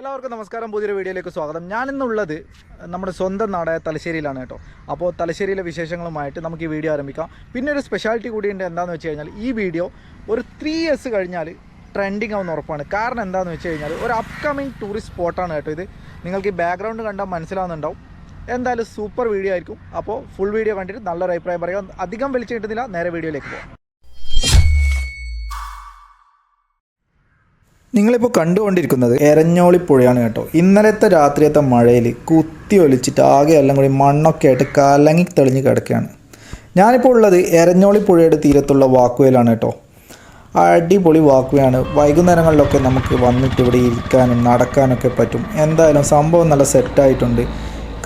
എല്ലാവർക്കും നമസ്കാരം. പുതിയൊരു വീഡിയോയിലേക്ക് സ്വാഗതം. ഞാനിന്നുള്ളത് നമ്മുടെ സ്വന്തം നാടായ തലശ്ശേരിയിലാണ് കേട്ടോ. അപ്പോൾ തലശ്ശേരിയിലെ വിശേഷങ്ങളുമായിട്ട് നമുക്ക് ഈ വീഡിയോ ആരംഭിക്കാം. പിന്നെ ഒരു സ്പെഷ്യാലിറ്റി കൂടിയുണ്ട് എന്താണെന്ന് വെച്ച് കഴിഞ്ഞാൽ ഈ വീഡിയോ ഒരു ത്രീ ഇയേഴ്സ് കഴിഞ്ഞാൽ ട്രെൻഡിങ് ആവുന്ന ഉറപ്പാണ്. കാരണം എന്താണെന്ന് വെച്ച് കഴിഞ്ഞാൽ ഒരു അപ്കമിങ് ടൂറിസ്റ്റ് സ്പോട്ടാണ് കേട്ടോ ഇത്. നിങ്ങൾക്ക് ഈ ബാക്ക്ഗ്രൗണ്ട് കണ്ടാൽ മനസ്സിലാവുന്നുണ്ടാവും. എന്തായാലും സൂപ്പർ വീഡിയോ ആയിരിക്കും. അപ്പോൾ ഫുൾ വീഡിയോ കണ്ടിട്ട് നല്ലൊരു അഭിപ്രായം പറയുക. അധികം വിളിച്ചു കിട്ടുന്നില്ല. നേരെ വീഡിയോയിലേക്ക് പോകാം. നിങ്ങളിപ്പോൾ കണ്ടുകൊണ്ടിരിക്കുന്നത് എരഞ്ഞോളി പുഴയാണ് കേട്ടോ. ഇന്നലത്തെ രാത്രിയത്തെ മഴയിൽ കുത്തി ഒലിച്ചിട്ട് ആകെ എല്ലാം കൂടി മണ്ണൊക്കെ ആയിട്ട് കലങ്ങി തെളിഞ്ഞ് കിടക്കുകയാണ്. ഞാനിപ്പോൾ ഉള്ളത് എരഞ്ഞോളി പുഴയുടെ തീരത്തുള്ള വാക്കുവയിലാണ് കേട്ടോ. അടിപൊളി വാക്കുവയാണ്. വൈകുന്നേരങ്ങളിലൊക്കെ നമുക്ക് വന്നിട്ട് ഇവിടെ ഇരിക്കാനും നടക്കാനൊക്കെ പറ്റും. എന്തായാലും സംഭവം നല്ല സെറ്റായിട്ടുണ്ട്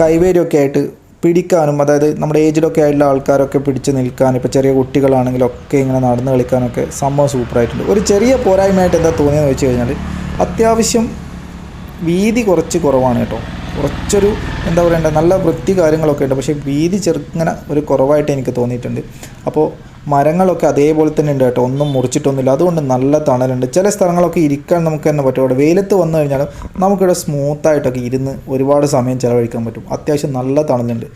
കൈവേരിയൊക്കെ ആയിട്ട് പിടിക്കാനും അതായത് നമ്മുടെ ഏജിലൊക്കെ ആയിട്ടുള്ള ആൾക്കാരൊക്കെ പിടിച്ച് നിൽക്കാൻ ഇപ്പോൾ ചെറിയ കുട്ടികളാണെങ്കിലൊക്കെ ഇങ്ങനെ നടന്ന് കളിക്കാനൊക്കെ സംഭവം സൂപ്പറായിട്ടുണ്ട്. ഒരു ചെറിയ പോരായ്മയായിട്ട് എന്താ തോന്നിയെന്ന് വെച്ച് കഴിഞ്ഞാൽ അത്യാവശ്യം വീതി കുറച്ച് കുറവാണ് കേട്ടോ. കുറച്ചൊരു എന്താ പറയണ്ടത് നല്ല വൃത്തി കാര്യങ്ങളൊക്കെ ഉണ്ട്. പക്ഷേ വീതി ചെറുങ്ങനെ ഒരു കുറവായിട്ട് എനിക്ക് തോന്നിയിട്ടുണ്ട്. അപ്പോൾ മരങ്ങളൊക്കെ അതേപോലെ തന്നെ ഉണ്ട് കേട്ടോ. ഒന്നും മുറിച്ചിട്ടൊന്നുമില്ല. അതുകൊണ്ട് നല്ല തണലുണ്ട്. ചില സ്ഥലങ്ങളൊക്കെ ഇരിക്കാൻ നമുക്ക് തന്നെ പറ്റും. അവിടെ വെയിലത്ത് വന്നു കഴിഞ്ഞാലും നമുക്കിവിടെ സ്മൂത്തായിട്ടൊക്കെ ഇരുന്ന് ഒരുപാട് സമയം ചിലവഴിക്കാൻ പറ്റും. അത്യാവശ്യം നല്ല തണലുണ്ട്.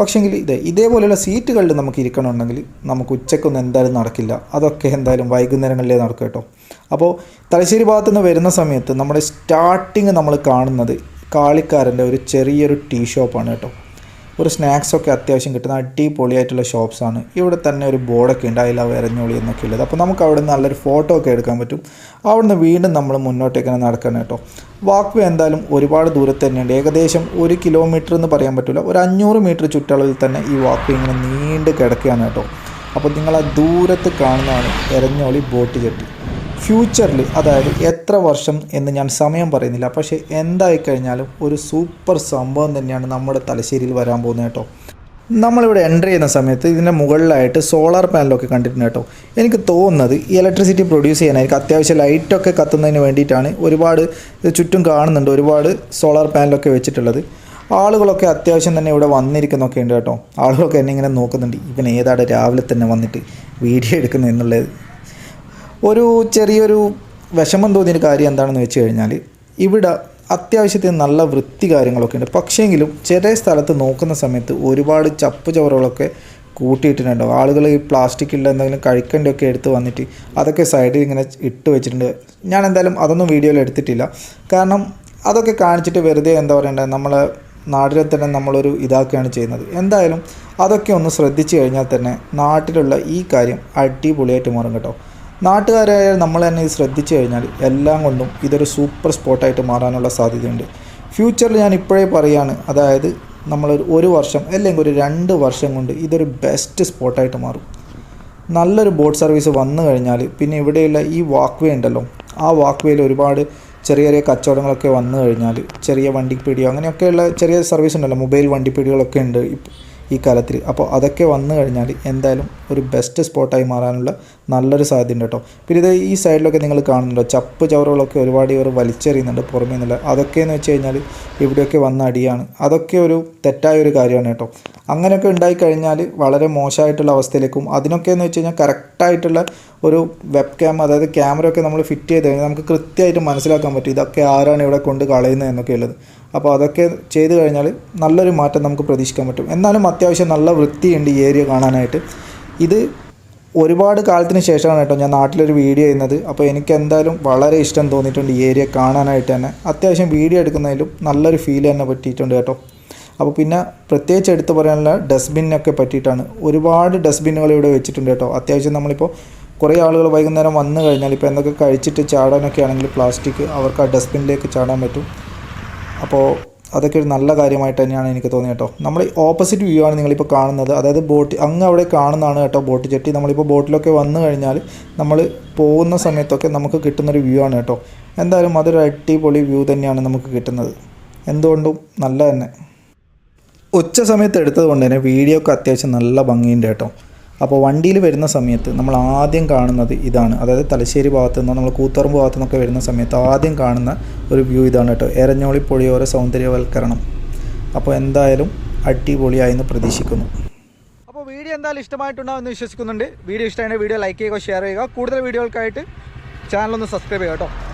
പക്ഷേങ്കിൽ ഇത് ഇതേപോലെയുള്ള സീറ്റുകളിൽ നമുക്ക് ഇരിക്കണമെന്നുണ്ടെങ്കിൽ നമുക്ക് ഉച്ചക്കൊന്നും എന്തായാലും നടക്കില്ല. അതൊക്കെ എന്തായാലും വൈകുന്നേരങ്ങളിലേ നടക്കും കേട്ടോ. അപ്പോൾ തലശ്ശേരി ഭാഗത്തു നിന്ന് വരുന്ന സമയത്ത് നമ്മുടെ സ്റ്റാർട്ടിങ് നമ്മൾ കാണുന്നത് കാളിക്കാരന്റെ ഒരു ചെറിയൊരു ടീ ഷോപ്പാണ് കേട്ടോ. ഒരു സ്നാക്സൊക്കെ അത്യാവശ്യം കിട്ടുന്ന അടിപൊളിയായിട്ടുള്ള ഷോപ്സാണ് ഇവിടെ തന്നെ ഒരു ബോർഡൊക്കെ ഉണ്ട് അതിൽ എരഞ്ഞോളി എന്നൊക്കെ ഉള്ളത്. അപ്പോൾ നമുക്ക് അവിടെ നിന്ന് നല്ലൊരു ഫോട്ടോ ഒക്കെ എടുക്കാൻ പറ്റും. അവിടുന്ന് വീണ്ടും നമ്മൾ മുന്നോട്ടേക്ക് നടക്കണം കേട്ടോ. വാക്ക് വേ എന്തായാലും ഒരുപാട് ദൂരത്ത് തന്നെയുണ്ട്. ഏകദേശം ഒരു കിലോമീറ്റർ എന്ന് പറയാൻ പറ്റില്ല ഒരു അഞ്ഞൂറ് മീറ്റർ ചുറ്റളവിൽ തന്നെ ഈ വാക്ക് ഇങ്ങനെ നീണ്ട് കിടക്കുകയാണ് കേട്ടോ. അപ്പോൾ നിങ്ങൾ ആ ദൂരത്ത് കാണുന്നതാണ് എരഞ്ഞോളി ബോട്ട് ജെട്ടി. ഫ്യൂച്ചറിൽ അതായത് എത്ര വർഷം എന്ന് ഞാൻ സമയം പറയുന്നില്ല. പക്ഷേ എന്തായി കഴിഞ്ഞാലും ഒരു സൂപ്പർ സംഭവം തന്നെയാണ് നമ്മുടെ തലശ്ശേരിയിൽ വരാൻ പോകുന്നത് കേട്ടോ. നമ്മളിവിടെ എന്റർ ചെയ്യുന്ന സമയത്ത് ഇതിന്റെ മുകളിലായിട്ട് സോളാർ പാനലൊക്കെ കണ്ടിട്ടുണ്ട് കേട്ടോ. എനിക്ക് തോന്നുന്നത് ഈ ഇലക്ട്രിസിറ്റി പ്രൊഡ്യൂസ് ചെയ്യാനായിരിക്കും. അത്യാവശ്യം ലൈറ്റൊക്കെ കത്തുന്നതിന് വേണ്ടിയിട്ടാണ് ഒരുപാട് ചുറ്റും കാണുന്നുണ്ട്. ഒരുപാട് സോളാർ പാനലൊക്കെ വെച്ചിട്ടുള്ളത്. ആളുകളൊക്കെ അത്യാവശ്യം തന്നെ ഇവിടെ വന്നിരിക്കുന്നൊക്കെ ഉണ്ട് കേട്ടോ. ആളുകളൊക്കെ എന്നെ ഇങ്ങനെ നോക്കുന്നുണ്ട്. ഇവൻ ഏതാടെ രാവിലെ തന്നെ വന്നിട്ട് വീഡിയോ എടുക്കുന്നു എന്നുള്ളത്. ഒരു ചെറിയൊരു വിഷമം തോന്നിയൊരു കാര്യം എന്താണെന്ന് വെച്ച് കഴിഞ്ഞാൽ ഇവിടെ അത്യാവശ്യത്തിന് നല്ല വൃത്തി കാര്യങ്ങളൊക്കെ ഉണ്ട്. പക്ഷേങ്കിലും ചെറിയ സ്ഥലത്ത് നോക്കുന്ന സമയത്ത് ഒരുപാട് ചപ്പ് ചവറുകളൊക്കെ കൂട്ടിയിട്ടിട്ടുണ്ടാവും. ആളുകൾ ഈ പ്ലാസ്റ്റിക്കുള്ള എന്തെങ്കിലും കഴിക്കേണ്ടതൊക്കെ എടുത്ത് വന്നിട്ട് അതൊക്കെ സൈഡിൽ ഇങ്ങനെ ഇട്ട് വെച്ചിട്ടുണ്ട്. ഞാൻ എന്തായാലും അതൊന്നും വീഡിയോയിൽ എടുത്തിട്ടില്ല. കാരണം അതൊക്കെ കാണിച്ചിട്ട് വെറുതെ എന്താ പറയണ്ടത് നമ്മളെ നാട്ടിലെ തന്നെ നമ്മളൊരു ഇതാക്കുകയാണ് ചെയ്യുന്നത്. എന്തായാലും അതൊക്കെ ഒന്ന് ശ്രദ്ധിച്ചു കഴിഞ്ഞാൽ തന്നെ നാട്ടിലുള്ള ഈ കാര്യം അടിപൊളിയായിട്ട് മാറും കേട്ടോ. നാട്ടുകാരായ നമ്മൾ തന്നെ ഇത് ശ്രദ്ധിച്ചു കഴിഞ്ഞാൽ എല്ലാം കൊണ്ടും ഇതൊരു സൂപ്പർ സ്പോട്ടായിട്ട് മാറാനുള്ള സാധ്യതയുണ്ട്. ഫ്യൂച്ചറിൽ ഞാൻ ഇപ്പോഴേ പറയുകയാണ് അതായത് നമ്മൾ ഒരു വർഷം അല്ലെങ്കിൽ ഒരു രണ്ട് വർഷം കൊണ്ട് ഇതൊരു ബെസ്റ്റ് സ്പോട്ടായിട്ട് മാറും. നല്ലൊരു ബോട്ട് സർവീസ് വന്നു കഴിഞ്ഞാൽ പിന്നെ ഇവിടെയുള്ള ഈ വാക്ക് വേ ഉണ്ടല്ലോ ആ വാക്ക് വേയിൽ ഒരുപാട് ചെറിയ ചെറിയ കച്ചവടങ്ങളൊക്കെ വന്നു കഴിഞ്ഞാൽ ചെറിയ വണ്ടിപ്പീടിയോ അങ്ങനെയൊക്കെയുള്ള ചെറിയ സർവീസ് ഉണ്ടല്ലോ മൊബൈൽ വണ്ടിപ്പീടികളൊക്കെ ഉണ്ട്. ഈ കാലത്തിൽ. അപ്പോൾ അതൊക്കെ വന്നു കഴിഞ്ഞാൽ എന്തായാലും ഒരു ബെസ്റ്റ് സ്പോട്ടായി മാറാനുള്ള നല്ലൊരു സാധ്യത കേട്ടോ. പിന്നെ ഇത് ഈ സൈഡിലൊക്കെ നിങ്ങൾ കാണുന്നുണ്ടോ? ചപ്പ് ചവറുകളൊക്കെ ഒരുപാട് ഇവർ വലിച്ചെറിയുന്നുണ്ട് പുറമേ നിന്നുള്ള. അതൊക്കെയെന്ന് വെച്ച് കഴിഞ്ഞാൽ ഇവിടെയൊക്കെ വന്ന അടിയാണ്. അതൊക്കെ ഒരു തെറ്റായ ഒരു കാര്യമാണ് കേട്ടോ. അങ്ങനെയൊക്കെ ഉണ്ടായിക്കഴിഞ്ഞാൽ വളരെ മോശമായിട്ടുള്ള അവസ്ഥയിലേക്കും അതിനൊക്കെ എന്ന് വെച്ച് കഴിഞ്ഞാൽ കറക്റ്റായിട്ടുള്ള ഒരു വെബ് ക്യാം അതായത് ക്യാമറ ഒക്കെ നമ്മൾ ഫിറ്റ് ചെയ്ത് കഴിഞ്ഞാൽ നമുക്ക് കൃത്യമായിട്ട് മനസ്സിലാക്കാൻ പറ്റും ഇതൊക്കെ ആരാണ് ഇവിടെ കൊണ്ട് കളയുന്നത് എന്നൊക്കെ ഉള്ളത്. അപ്പോൾ അതൊക്കെ ചെയ്ത് കഴിഞ്ഞാൽ നല്ലൊരു മാറ്റം നമുക്ക് പ്രതീക്ഷിക്കാൻ പറ്റും. എന്നാലും അത്യാവശ്യം നല്ല വൃത്തിയുണ്ട് ഈ ഏരിയ കാണാനായിട്ട്. ഇത് ഒരുപാട് കാലത്തിന് ശേഷമാണ് കേട്ടോ ഞാൻ നാട്ടിലൊരു വീഡിയോ ചെയ്യുന്നത്. അപ്പോൾ എനിക്ക് എന്തായാലും വളരെ ഇഷ്ടം തോന്നിയിട്ടുണ്ട് ഈ ഏരിയ കാണാനായിട്ട് തന്നെ. അത്യാവശ്യം വീഡിയോ എടുക്കുന്നതിലും നല്ലൊരു ഫീൽ തന്നെ പറ്റിയിട്ടുണ്ട് കേട്ടോ. അപ്പോൾ പിന്നെ പ്രത്യേകിച്ച് എടുത്തു പറയാനുള്ള ഡസ്റ്റ്ബിന്നൊക്കെ പറ്റിയിട്ടാണ്. ഒരുപാട് ഡസ്റ്റ്ബിന്നുകൾ ഇവിടെ വെച്ചിട്ടുണ്ട് കേട്ടോ. അത്യാവശ്യം നമ്മളിപ്പോൾ കുറേ ആളുകൾ വൈകുന്നേരം വന്നു കഴിഞ്ഞാൽ ഇപ്പോൾ എന്തൊക്കെ കഴിച്ചിട്ട് ചാടാനൊക്കെ ആണെങ്കിൽ പ്ലാസ്റ്റിക് അവർക്ക് ആ ഡസ്റ്റ്ബിന്നിലേക്ക് ചാടാൻ പറ്റും. അപ്പോൾ അതൊക്കെ ഒരു നല്ല കാര്യമായിട്ട് തന്നെയാണ് എനിക്ക് തോന്നിയത് കേട്ടോ. നമ്മൾ ഓപ്പോസിറ്റ് വ്യൂ ആണ് നിങ്ങളിപ്പോൾ കാണുന്നത്. അതായത് ബോട്ട് അങ്ങ് അവിടെ കാണുന്നതാണ് കേട്ടോ ബോട്ട് ചെട്ടി നമ്മളിപ്പോൾ ബോട്ടിലൊക്കെ വന്നു കഴിഞ്ഞാൽ നമ്മൾ പോകുന്ന സമയത്തൊക്കെ നമുക്ക് കിട്ടുന്നൊരു വ്യൂ ആണ് കേട്ടോ. എന്തായാലും അതൊരു അടിപൊളി വ്യൂ തന്നെയാണ് നമുക്ക് കിട്ടുന്നത്. എന്തുകൊണ്ടും നല്ല തന്നെ. ഉച്ച സമയത്ത് എടുത്തത് കൊണ്ട് തന്നെ വീഡിയോ ഒക്കെ അത്യാവശ്യം നല്ല ഭംഗിയുണ്ട് കേട്ടോ. അപ്പോൾ വണ്ടിയിൽ വരുന്ന സമയത്ത് നമ്മൾ ആദ്യം കാണുന്നത് ഇതാണ്. അതായത് തലശ്ശേരി ഭാഗത്ത് നിന്നോ നമ്മൾ കൂത്തുറമ്പ് ഭാഗത്തു നിന്നൊക്കെ വരുന്ന സമയത്ത് ആദ്യം കാണുന്ന ഒരു വ്യൂ ഇതാണ് കേട്ടോ. എരഞ്ഞോളി പുഴയോര സൗന്ദര്യവൽക്കരണം. അപ്പോൾ എന്തായാലും അടിപൊളിയായി എന്ന് പ്രതീക്ഷിക്കുന്നു. അപ്പോൾ വീഡിയോ എന്തായാലും ഇഷ്ടമായിട്ടുണ്ടാവും എന്ന് വിശ്വസിക്കുന്നുണ്ട്. വീഡിയോ ഇഷ്ടമായിട്ട് വീഡിയോ ലൈക്ക് ചെയ്യുക ഷെയർ ചെയ്യുക. കൂടുതൽ വീഡിയോകൾക്കായിട്ട് ചാനലൊന്ന് സബ്സ്ക്രൈബ് ചെയ്യുക കേട്ടോ.